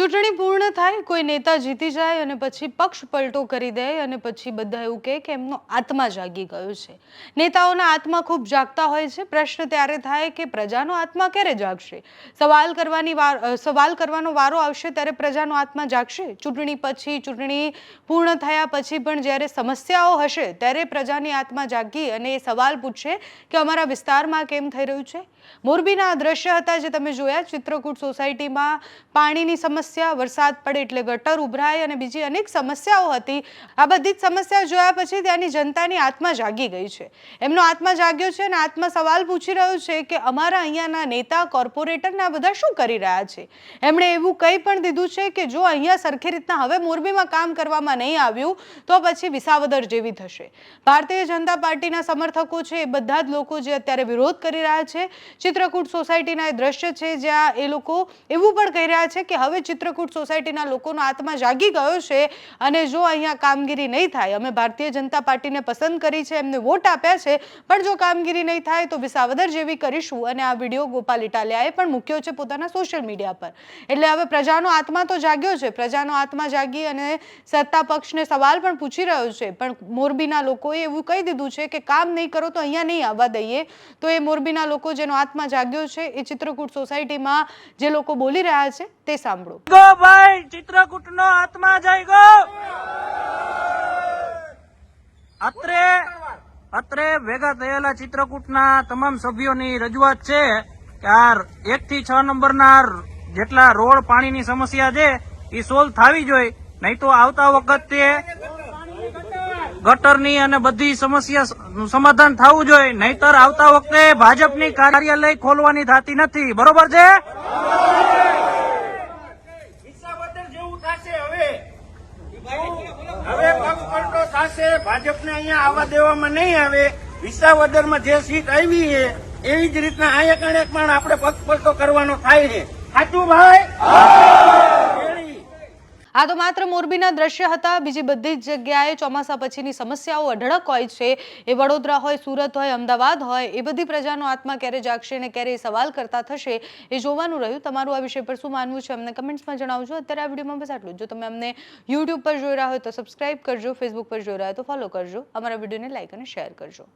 ચૂંટણી પૂર્ણ થાય, કોઈ નેતા જીતી જાય અને પછી પક્ષ પલટો કરી દે અને પછી બધા એવું કહે કે એમનો આત્મા જાગી ગયો છે. નેતાઓના આત્મા ખૂબ જાગતા હોય છે. પ્રશ્ન ત્યારે થાય કે પ્રજાનો આત્મા ક્યારે જાગશે? સવાલ કરવાની વાર સવાલ કરવાનો વારો આવશે ત્યારે પ્રજાનો આત્મા જાગશે? ચૂંટણી પછી ચૂંટણી પૂર્ણ થયા પછી પણ જ્યારે સમસ્યાઓ હશે ત્યારે પ્રજાની આત્મા જાગી અને એ સવાલ પૂછશે કે અમારા વિસ્તારમાં કેમ થઈ રહ્યું છે? મોરબીના આ દ્રશ્ય હતા જે તમે જોયા, ચિત્રકૂટ સોસાયટીમાં પાણીની સમસ્યા વરસાદ પડે એટલે ગટર ઉભરાય અને બીજી અનેક સમસ્યાઓ હતી. આ બધી જ સમસ્યા જોયા પછી ત્યાંની જનતાની આત્મા જાગી ગઈ છે. એમનો આત્મા જાગ્યો છે અને આત્મા સવાલ પૂછી રહ્યો છે કે અમારા અહીંયાના નેતા, કોર્પોરેટરના બધા શું કરી રહ્યા છે? એમણે એવું કંઈ પણ દીધું છે કે જો અહીંયા સરખી રીતના હવે મોરબીમાં કામ કરવામાં નહીં આવ્યું, તો પછી વિસાવદર જેવી થશે. ભારતીય જનતા પાર્ટીના સમર્થકો છે એ બધા જ લોકો જે અત્યારે વિરોધ કરી રહ્યા છે. ચિત્રકૂટ સોસાયટીના એ દ્રશ્ય છે જ્યાં એ લોકો એવું પણ કહી રહ્યા છે કે હવે ચિત્રકૂટ સોસાયટીના લોકોનો આત્મા જાગી ગયો છે અને જો અહીંયા કામગીરી નહીં થાય, અમે ભારતીય જનતા પાર્ટીને પસંદ કરી છે, એમને વોટ આપ્યા છે, પણ જો કામગીરી નહીં થાય તો વિસાવદર જેવી કરીશું. અને આ વીડિયો ગોપાલ ઇટાલિયાએ પણ મૂક્યો છે પોતાના સોશિયલ મીડિયા પર. એટલે હવે પ્રજાનો આત્મા તો જાગ્યો છે, પ્રજાનો આત્મા જાગી અને સત્તા પક્ષને સવાલ પણ પૂછી રહ્યો છે. પણ મોરબીના લોકોએ એવું કહી દીધું છે કે કામ નહીં કરો તો અહીંયા નહીં આવવા દઈએ. તો એ મોરબીના લોકો જેનો આત્મા જાગ્યો છે, એ ચિત્રકૂટ સોસાયટીમાં જે લોકો બોલી રહ્યા છે, તે સાંભળો. ગો ભાઈ ચિત્રકૂટ નો આત્મા જય ગો. અત્રે અત્રે ભેગા થયેલા ચિત્રકૂટના તમામ સભ્યોની રજૂઆત છે કે આ એક થી છ નંબરના જેટલા રોડ પાણીની સમસ્યા છે એ સોલ્વ થવી જોઈએ નહીં તો આવતા વખતે ગટરની અને બધી સમસ્યા સમાધાન થવું જોઈએ નહીતર આવતા વખતે ભાજપની કાર્યાલય ખોલવાની થતી નથી. બરોબર છે વિસાવદર જેવું થશે હવે હવે પગ પલટો ભાજપને અહીંયા આવવા દેવામાં નહીં આવે વિસાવદરમાં જે સીટ આવી છે, એવી જ રીતના અહીંયા કણે પણ આપણે પગ કરવાનો થાય છે સાચું ભાઈ. આ તો માત્ર મોરબીના દ્રશ્ય હતા. બીજી બધી જ જગ્યાએ ચોમાસા પછીની સમસ્યાઓ અઢળક હોય છે. એ વડોદરા હોય, સુરત હોય, અમદાવાદ હોય, એ બધી પ્રજાનો આત્મા ક્યારે જાગશે અને ક્યારે સવાલ કરતા થશે એ જોવાનું રહ્યું. તમારું આ વિષય પર શું માનવું છે અમને કમેન્ટ્સમાં જણાવજો. અત્યારે આ વિડીયોમાં બસ આટલું જ. તમે અમને યુટ્યુબ પર જોઈ રહ્યા હોય તો સબસ્ક્રાઇબ કરજો ફેસબુક પર જોઈ રહ્યા હોય તો ફોલો કરજો. અમારા વિડીયોને લાઇક અને શેર કરજો.